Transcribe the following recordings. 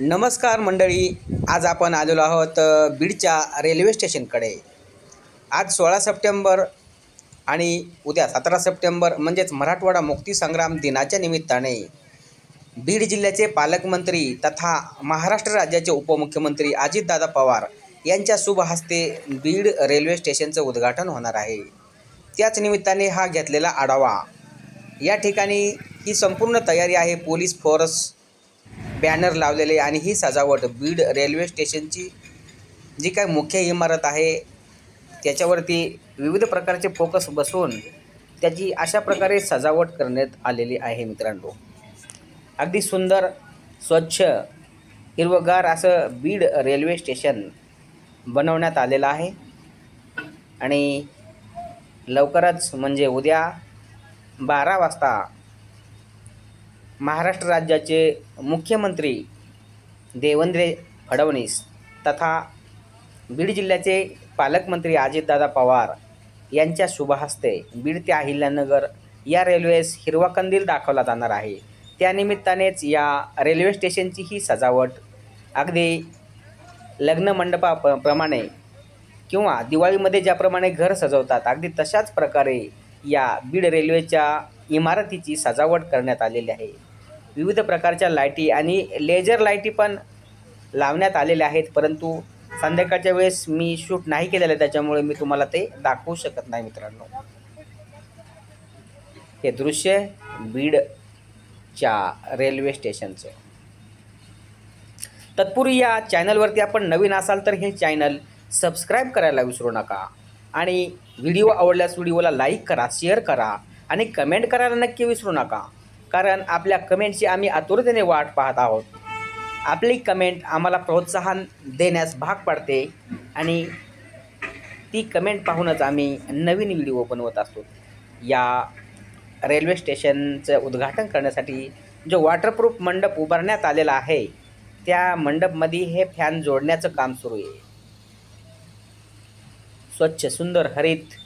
नमस्कार मंडळी आज आपण आलेलो आहोत बीडच्या रेल्वे स्टेशनकडे. आज सोळा सप्टेंबर आणि उद्या सतरा सप्टेंबर म्हणजेच मराठवाडा मुक्तीसंग्राम दिनाच्या निमित्ताने बीड जिल्ह्याचे पालकमंत्री तथा महाराष्ट्र राज्याचे उपमुख्यमंत्री अजितदादा पवार यांच्या शुभ हस्ते बीड रेल्वे स्टेशनचं उद्घाटन होणार आहे. त्याच निमित्ताने हा घेतलेला आढावा. या ठिकाणी ही संपूर्ण तयारी आहे पोलीस फोर्स बॅनर लावलेले आणि ही सजावट बीड रेल्वे स्टेशनची जी काय मुख्य इमारत आहे त्याच्यावरती विविध प्रकारचे फोकस बसवून त्याची अशा प्रकारे सजावट करण्यात आलेली आहे मित्रांनो. अगदी सुंदर स्वच्छ हिरवगार असं बीड रेल्वे स्टेशन बनवण्यात आलेलं आहे. आणि लवकरच म्हणजे उद्या बारा वाजता महाराष्ट्र राज्याचे मुख्यमंत्री देवेंद्र फडणवीस तथा बीड जिल्ह्याचे पालकमंत्री अजितदादा पवार यांच्या शुभहस्ते बीड ते अहिल्यानगर या रेल्वेस हिरवा कंदील दाखवला जाणार आहे. त्यानिमित्तानेच या रेल्वे स्टेशनची ही सजावट अगदी लग्न मंडपा प प्रमाणे किंवा दिवाळीमध्ये ज्याप्रमाणे घर सजवतात अगदी तशाच प्रकारे या बीड रेल्वेच्या इमारतीची सजावट करण्यात आलेली आहे. विविध प्रकारच्या लाईटी आणि लेझर लाईटी पण लावण्यात आलेल्या आहेत परंतु संध्याकाळच्या वेळेस मी शूट नाही केलेलं आहे त्याच्यामुळे मी तुम्हाला ते दाखवू शकत नाही मित्रांनो. हे दृश्य बीडच्या रेल्वे स्टेशनचं. तत्पूर्वी या चॅनलवरती आपण नवीन असाल तर हे चॅनल सबस्क्राईब करायला विसरू नका आणि व्हिडिओ आवडल्यास व्हिडिओला लाईक करा शेअर करा आणि कमेंट करायला नक्की विसरू नका. कारण आपल्या कमेंटची आम्ही आतुरतेने वाट पाहत आहोत. आपली कमेंट आम्हाला प्रोत्साहन देण्यास भाग पाडते आणि ती कमेंट पाहूनच आम्ही नवीन व्हिडिओ बनवत असतो. या रेल्वे स्टेशनचं उद्घाटन करण्यासाठी जो वॉटरप्रूफ मंडप उभारण्यात आलेला आहे त्या मंडपमध्ये हे फॅन जोडण्याचं काम सुरू आहे. स्वच्छ सुंदर हरित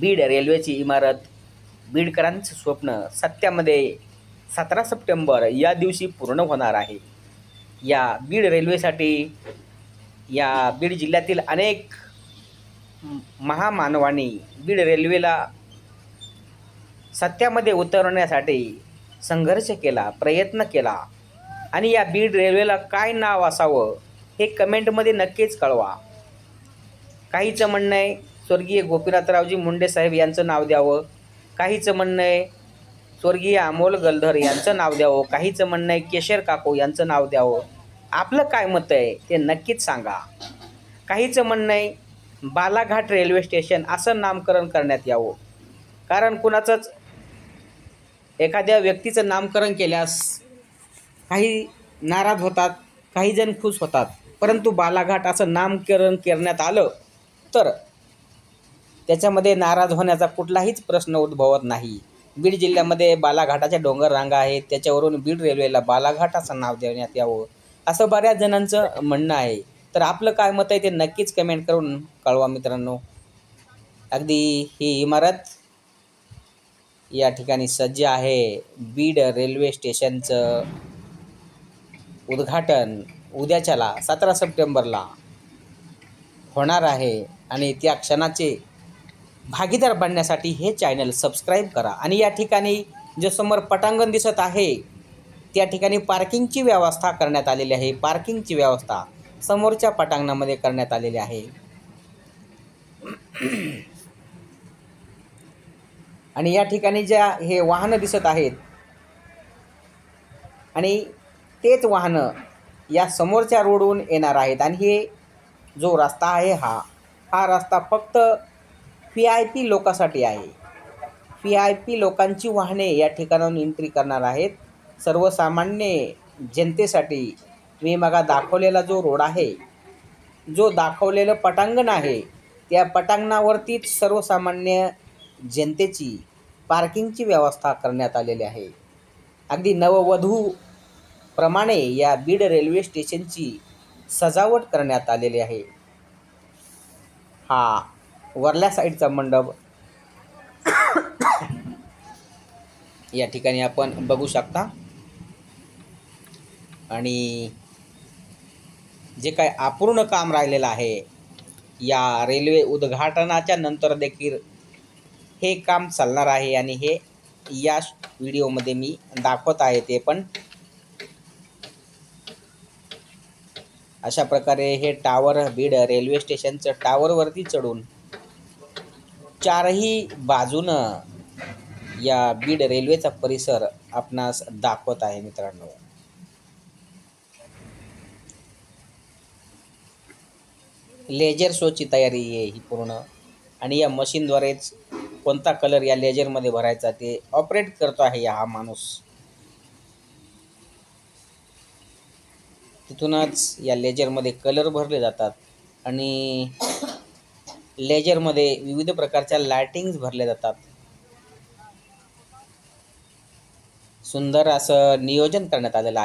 बीड रेल्वेची इमारत बीडकरांचं स्वप्न सत्यामध्ये सतरा सप्टेंबर या दिवशी पूर्ण होणार आहे. या बीड रेल्वेसाठी या बीड जिल्ह्यातील अनेक महामानवानी महामानवांनी बीड रेल्वेला सत्यामध्ये उतरवण्यासाठी संघर्ष केला प्रयत्न केला. आणि या बीड रेल्वेला काय नाव असावं हे कमेंटमध्ये नक्कीच कळवा. काहीचं म्हणणं आहे स्वर्गीय गोपीनाथरावजी मुंडे साहेब यांचं नाव द्यावं. काहीचं म्हणणं आहे स्वर्गीय अमोल गलधर यांचं नाव द्यावं काहीचं म्हणणं आहे केशर काकू यांचं नाव द्यावं. आपलं काय मत आहे ते नक्कीच सांगा. काहीचं म्हणणं आहे बालाघाट रेल्वे स्टेशन असं नामकरण करण्यात यावं. कारण कुणाचंच एखाद्या व्यक्तीचं नामकरण केल्यास काही नाराज होतात काही जण खुश होतात. परंतु बालाघाट असं नामकरण करण्यात आलं तर त्याच्यामध्ये नाराज होण्याचा कुठलाहीच प्रश्न उद्भवत नाही. बीड जिल्ह्यामध्ये बालाघाटाच्या डोंगर रांगा आहेत. त्याच्यावरून बीड रेल्वेला बालाघाट असं नाव देण्यात यावं असं बऱ्याच जणांचं म्हणणं आहे. तर आपलं काय मत आहे ते नक्कीच कमेंट करून कळवा मित्रांनो. अगदी ही इमारत या ठिकाणी सज्ज आहे. बीड रेल्वे स्टेशनचं उद्घाटन उद्याच्याला सतरा सप्टेंबरला होणार आहे. आणि त्या क्षणाचे भागीदार बनण्यासाठी हे चॅनल सबस्क्राईब करा आणि या ठिकाणी जे समोर पटांगण दिसत आहे त्या ठिकाणी पार्किंगची व्यवस्था करण्यात आलेली आहे. पार्किंगची व्यवस्था समोरच्या पटांगणामध्ये करण्यात आलेली आहे. आणि या ठिकाणी ज्या हे वाहनं दिसत आहेत आणि तेच वाहनं या समोरच्या रोडवरून येणार आहेत. आणि हे जो रस्ता आहे हा हा रस्ता फक्त व्ही आय पी लोकांसाठी आहे. व्ही आय पी लोकांची वाहने या ठिकाणाहून एंट्री करणार आहेत. सर्वसामान्य जनतेसाठी मी मगा दाखवलेला जो रोड आहे जो दाखवलेलं पटांगण आहे त्या पटांगणावरतीच सर्वसामान्य जनतेची पार्किंगची व्यवस्था करण्यात आलेली आहे. अगदी नववधू प्रमाणे या बीड रेल्वे स्टेशनची सजावट करण्यात आलेली आहे. हा वरल्या साईडचा मंडप. या ठिकाणी आपण बघू शकता. आणि जे काय अपूर्ण काम राहिलेलं आहे या रेल्वे उद्घाटनाच्या नंतर देखील हे काम चालणार आहे आणि हे या व्हिडिओमध्ये मी दाखवत आहे ते पण. अशा प्रकारे हे टावर बीड रेल्वे स्टेशनचं टावरवरती चढून चारही बाजूनं या बीड रेल्वेचा परिसर आपणास दाखवत आहे मित्रांनो. लेजर शोची तयारी आहे ही पूर्ण. आणि या मशीनद्वारेच कोणता कलर या लेजरमध्ये भरायचा ते ऑपरेट करतो आहे हा माणूस. तिथूनच या लेजरमध्ये कलर भरले जातात. आणि लेजरमध्ये विविध प्रकारच्या लायटिंग्स भरल्या जातात. सुंदर असं नियोजन करण्यात आलेलं आहे.